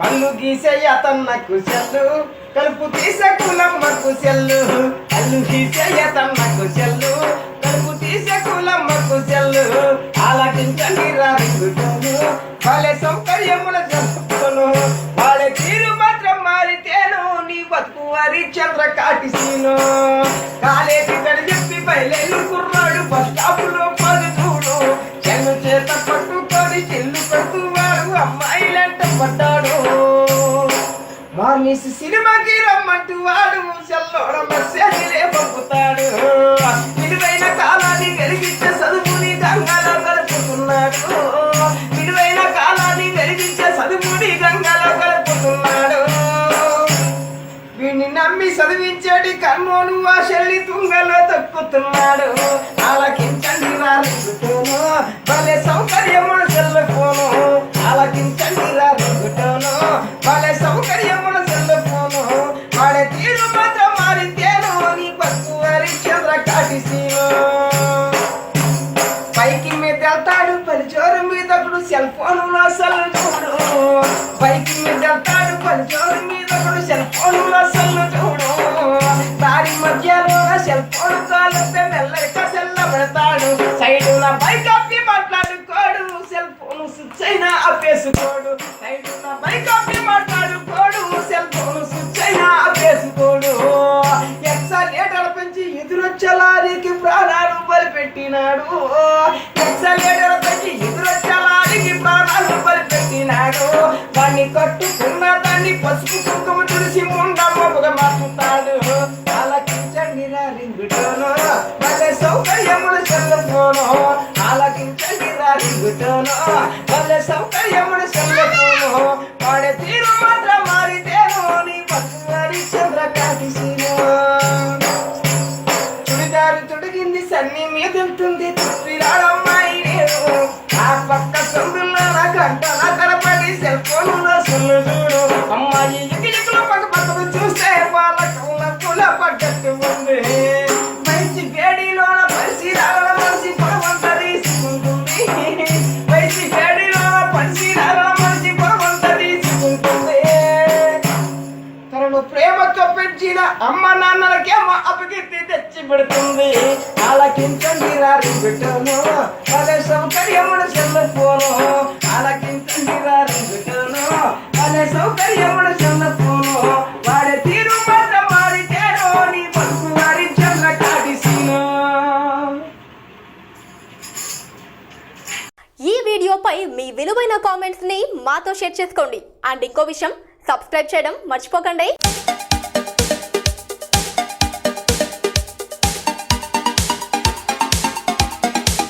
కళ్ళు గీసే తన్న కుశల్లు కలుపు తీసే కులమ్మ కుశల్లు కళ్ళు గీసే తన్న కుశల్లు కలుపు తీసే కులమ్మ కుశల్లు ఆలకించండి రారుగుటను వాళ్ళ సౌకర్యముల జరుపును వాళ్ళ తీరు మాత్రం మారితేను. నీ బతుకు వారి చంద్ర కాటిసీను కాలేటి గడి చెప్పి బయలేలు మార్నిస్ సినిమాకి రమ్మంటూ వాడు సెల్లోడ మెసేజ్లే పంపుతాడు. విలువైన కాలాన్ని వెలిగించే చదువుని గంగలో గడుపుతున్నాడు. విలువైన కాలాన్ని వెలిగించే చదువుని గంగలో గడుపుతున్నాడు. వీడిని నమ్మి చదివించేటి కర్మోను ఆ శల్లి తుంగలో తొక్కుతున్నాడు. ఆలకించండి రారుగుతోను భలే సౌకర్యం మధ్యలో సెల్ ఫోన్ కాలిస్తే మెల్లగా సెల్ల పెడతాడు సైడ్ నా బైక్ అప్పి మాట్లాడుకోడు సెల్ ఫోన్ స్విచ్ అయినా అప్పేసుకోడు సైడ్ నా బైక్ అప్పి మాట్లాడుకోడు సెల్ ఫోన్ స్విచ్ అయినా అప్పేసుకోడు ఎక్సలేటర్ పెంచి ఎదురొచ్చే లారీకి ప్రాణాలు బలిపెట్టినాడు ఎక్సలేటర్ పెంచి ఎదురొచ్చే లారీకి ప్రాణాలు బలిపెట్టినాడు దాన్ని కట్టుకున్న దాన్ని పసుపు కుంకుమ తులసి ముండమ్మగా మారుతాడు ఆలకించండి రా రింగుటోను భలే సౌకర్యములు సెల్లపోను ఆలకించండి రా రింగుటోను భలే సౌకర్యములు వాడే తీరు మాత్రం మారితేను నీ పసు హరిశ్చంద్ర చుడిదారు తుడిగింది సన్ని మీద వెళ్తుంది తుప్పిరాడమ్మాయి నేను. ఆ పక్క సందులో నా సెల్ ఫోన్లో సొల్లు చూడు. ప్రేమతో అమ్మ నాన్నలకే మా అపకీర్తి తెచ్చి పెడుతుంది ఆలకించండి రారి బిడ్డను అదే సౌకర్యమును చెల్లపోను ఆలకించండి రారి బిడ్డను అదే సౌకర్యమును చెల్లపోను వాడే తీరు మాత్రం మారితేనో నీ బతుకు వారి చంద్ర కాటిసీను ఈ వీడియోపై మీ విలువైన కామెంట్స్ని మాతో షేర్ చేసుకోండి. అండ్ ఇంకో విషయం సబ్స్క్రైబ్ చేయడం మర్చిపోకండి.